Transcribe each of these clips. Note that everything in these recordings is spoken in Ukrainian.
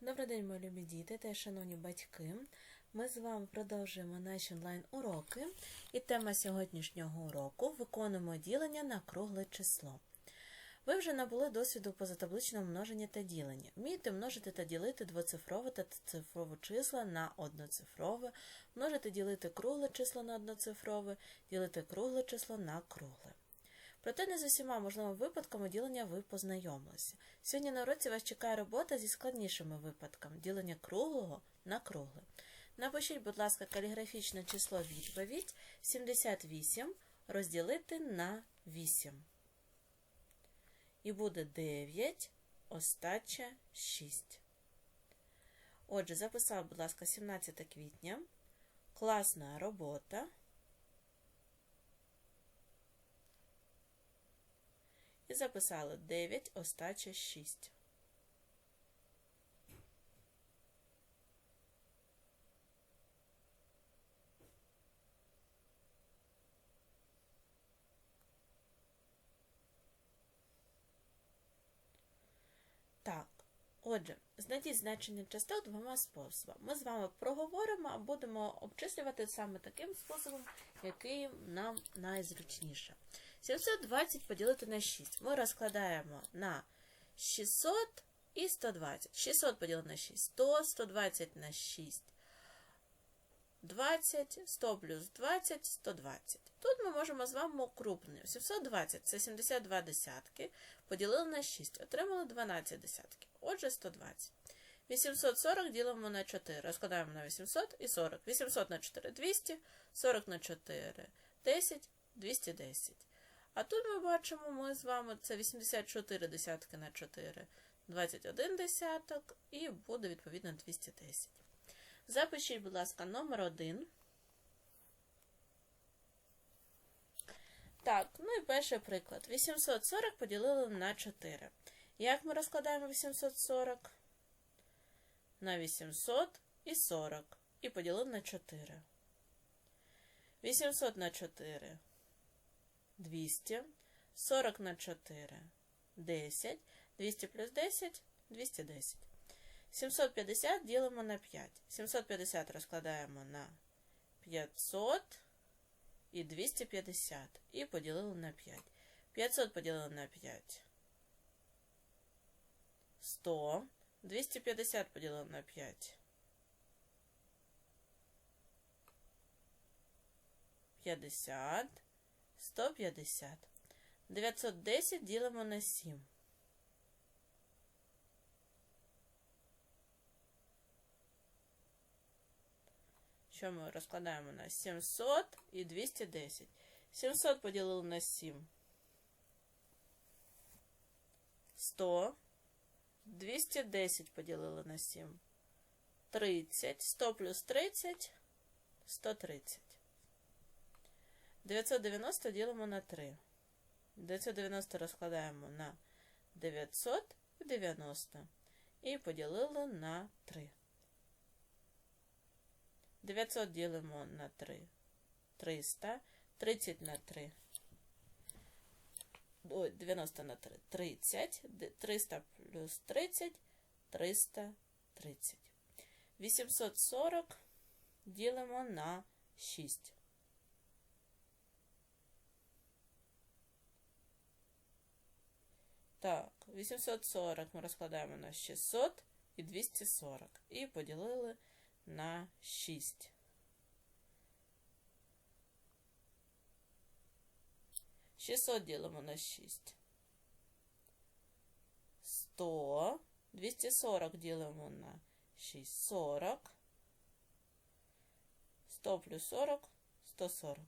Добрий день, мої любі діти та шановні батьки. Ми з вами продовжуємо наші онлайн-уроки. І тема сьогоднішнього уроку виконуємо ділення на кругле число. Ви вже набули досвіду позатабличного множення та ділення. Вмієте множити та ділити двоцифрове та цифрове числа на одноцифрове, множити ділити кругле число на одноцифрове, ділити кругле число на кругле. Проте не з усіма можливими випадками ділення ви познайомилися. Сьогодні на уроці вас чекає робота зі складнішими випадками ділення круглого на кругле. Напишіть, будь ласка, каліграфічне число відповідь 78 розділити на 8. І буде 9, остача 6. Отже, записав, будь ласка, 17 квітня. Класна робота. І записали 9, остача 6. Так, отже, знайдіть значення частот двома способами. Ми з вами проговоримо, а будемо обчислювати саме таким способом, який нам найзручніше. 720 поділити на 6. Ми розкладаємо на 600 і 120. 600 поділити на 6. 100, 120 на 6. 20, 100 плюс 20, 120. Тут ми можемо з вами окрупнення. 720 це 72 десятки. Поділили на 6. Отримали 12 десятків. Отже, 120. 840 ділимо на 4. Розкладаємо на 800 і 40. 800 на 4 200, 40 на 4 10, 210. А тут ми бачимо, ми з вами це 84 десятки на 4, 21 десяток, і буде відповідно 210. Запишіть, будь ласка, номер 1. Так, ну і перший приклад. 840 поділили на 4. Як ми розкладаємо 840? На 800 і 40. І поділили на 4. 800 на 4. 200, 40 на 4, 10, 200 плюс 10, 210. 750 ділимо на 5. 750 розкладаємо на 500 і 250. І поділили на 5. 500 поділили на 5. 100. 250 поділили на 5. 50. 150. 910 ділимо на 7. Що ми розкладаємо на 700 і 210. 700 поділили на 7. 100. 210 поділили на 7. 30. 100 плюс 30. 130. 990 ділимо на 3. 990 розкладаємо на 990 і поділили на 3. 900 ділимо на 3. 300. 30 на 3. Ой, 90 на 3. 30. 300 плюс 30. 330. 840 ділимо на 6. Так, 840 ми розкладаємо на 600 і 240. І поділили на 6. Шістсот ділимо на 6. 100. 240 ділимо на 6. 40. 100 плюс 40 140.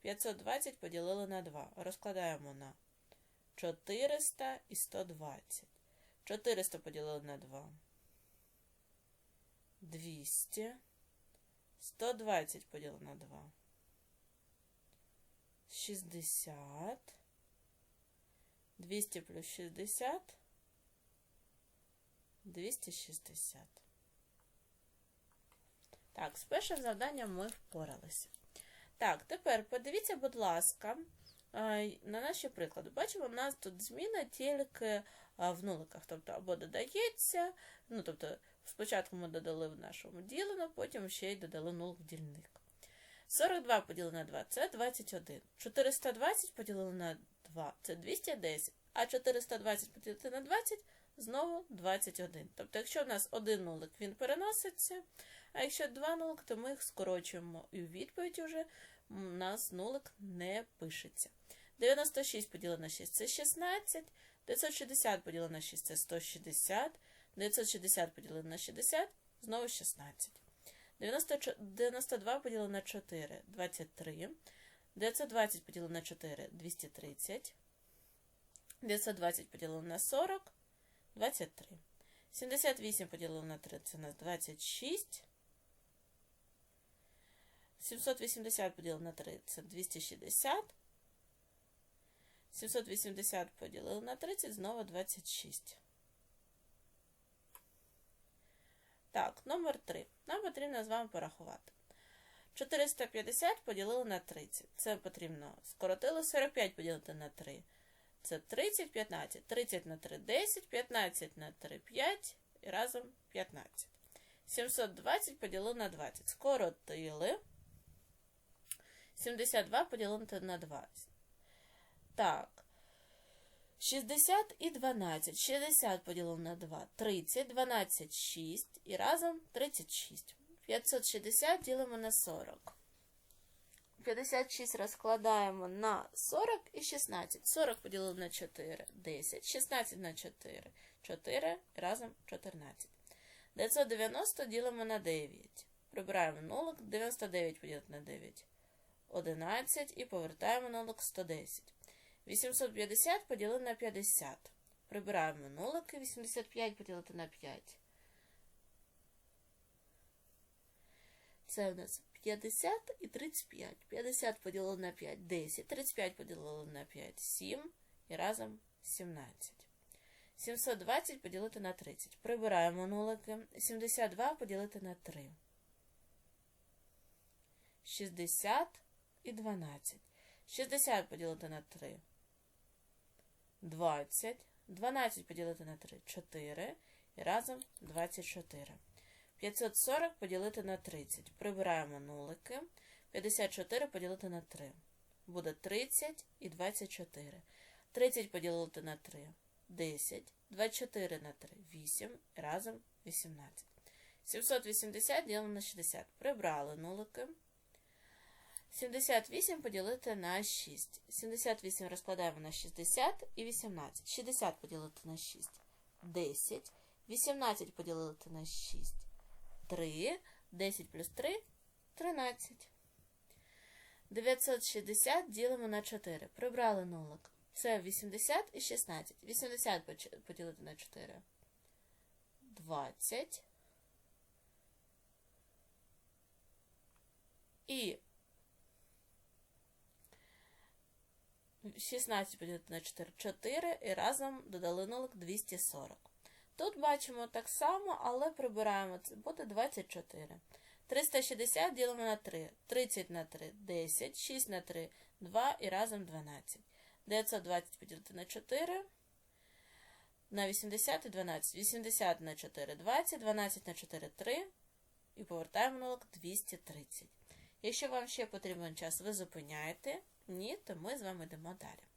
520 поділили на 2. Розкладаємо на 400 і 120. 400 поділили на 2. 200. 120 поділили на 2. 60. 200 плюс 60. 260. Так, з першим завданням ми впоралися. Так, тепер подивіться, будь ласка, на наші приклади. Бачимо, у нас тут зміна тільки в нуликах. Тобто або додається, ну тобто спочатку ми додали в нашому ділено, потім ще й додали нулик в дільник. 42 поділено на 2 це 21. 420 поділили на 2 це 210. А 420 поділити на 20 знову 21. Тобто, якщо в нас один нулик, він переноситься, а якщо два нулик, то ми їх скорочуємо. І у відповідь уже у нас нулик не пишеться. 96 поділено на 6 це 16. 960 поділено на 6 це 160. 960 поділено на 60 знову 16. 90 92 поділено на 4 23. 920 поділено на 4 230. 920 поділено на 40 23. 78 поділено на 3 це у нас 26. 780 поділено на 3 це 260. 780 поділили на 30, знову 26. Так, номер 3. Нам потрібно з вами порахувати. 450 поділили на 30. Це потрібно скоротили 45 поділити на 3. Це 30, 15. 30 на 3 10, 15 на 3 5 і разом 15. 720 поділили на 20. Скоротили. 72 поділити на 20. Так. 60 і 12. 60 поділили на 2. 30, 12, 6 і разом 36. 560 ділимо на 40. 56 розкладаємо на 40 і 16. 40 поділили на 4, 10. 16 на 4, 4 і разом 14. 990 ділимо на 9. Прибираємо нулик, 99 поділити на 9. 11 і повертаємо нулик 110. 850 поділити на 50. Прибираємо нулики, 85 поділити на 5. Це у нас 50 і 35. 50 поділили на 5 10. 35 поділили на 5 7 і разом 17. 720 поділити на 30. Прибираємо нулики. 72 поділити на 3. 60 і 12. 60 поділити на 3. 20. 12 поділити на 3. 4. І разом 24. 540 поділити на 30. Прибираємо нулики. 54 поділити на 3. Буде 30 і 24. 30 поділити на 3. 10. 24 на 3. 8. І разом 18. 780 ділимо на 60. Прибрали нулики. 78 поділити на 6. 78 розкладаємо на 60 і 18. 60 поділити на 6. 10. 18 поділити на 6. 3. 10 плюс 3 13. 960 ділимо на 4. Прибрали нулик. Це 80 і 16. 80 поділити на 4. 20. І 16 поділити на 4 4 і разом додали нулик 240. Тут бачимо так само, але прибираємо це буде 24. 360 ділимо на 3. 30 на 3 10, 6 на 3 2 і разом 12. 920 поділити на 4. На 80 і 12. 80 на 4 20, 12 на 4 3. І повертаємо нулик 230. Якщо вам ще потрібен час, ви зупиняєте. Ні, то ми з вами йдемо далі.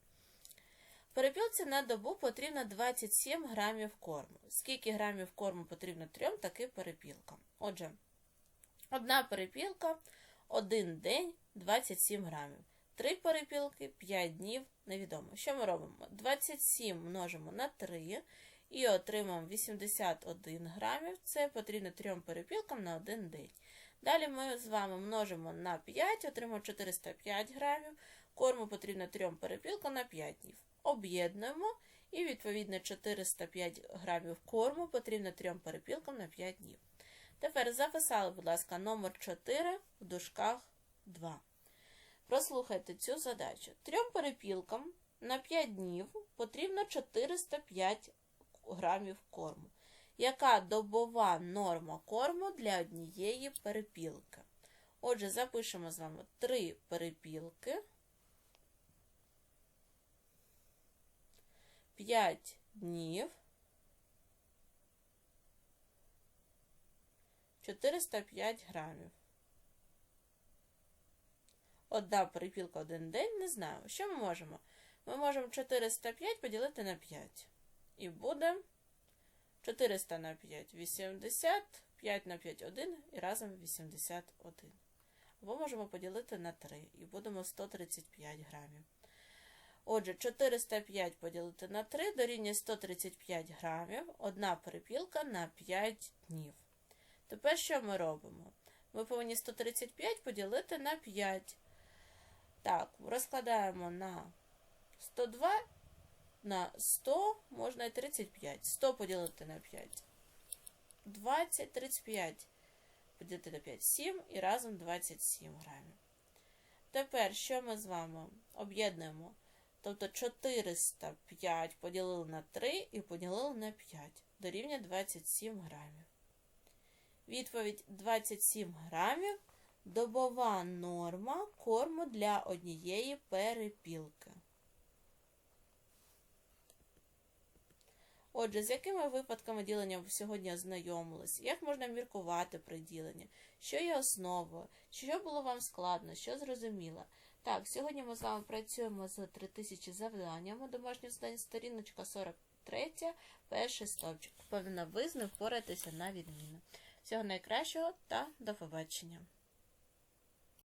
Перепілці на добу потрібно 27 грамів корму. Скільки грамів корму потрібно трьом таким перепілкам? Отже, одна перепілка, один день 27 грамів. Три перепілки 5 днів невідомо. Що ми робимо? 27 множимо на 3 і отримаємо 81 грамів. Це потрібно трьом перепілкам на один день. Далі ми з вами множимо на 5, отримаємо 405 грамів. Корму потрібно трьом перепілкам на 5 днів. Об'єднуємо і, відповідно, 405 грамів корму потрібно трьом перепілкам на 5 днів. Тепер записали, будь ласка, номер 4 в дужках 2. Прослухайте цю задачу. Трьом перепілкам на 5 днів потрібно 405 грамів корму. Яка добова норма корму для однієї перепілки? Отже, запишемо з вами 3 перепілки. 5 днів 405 грамів. Одна перепілка один день, не знаю. Що ми можемо? Ми можемо 405 поділити на 5. І буде 400 на 5 80, 5 на 5 1 і разом 81. Або можемо поділити на 3 і будемо 135 грамів. Отже, 405 поділити на 3 дорівнює 135 грамів, одна перепілка на 5 днів. Тепер що ми робимо? Ми повинні 135 поділити на 5. Так, розкладаємо на 102, на 100 можна і 35. 100 поділити на 5. 20, 35 поділити на 5, 7 і разом 27 грамів. Тепер, що ми з вами об'єднуємо? Тобто 405 поділили на 3 і поділили на 5. Дорівнює 27 грамів. Відповідь 27 грамів добова норма корму для однієї перепілки. Отже, з якими випадками ділення ви сьогодні ознайомились? Як можна міркувати при діленні? Що є основою? Що було вам складно? Що зрозуміло? Так, сьогодні ми з вами працюємо з 3000 завданнями. Домашнє завдання, сторіночка 43, перший стовпчик. Повинна ви впоратися на відміну. Всього найкращого та до побачення!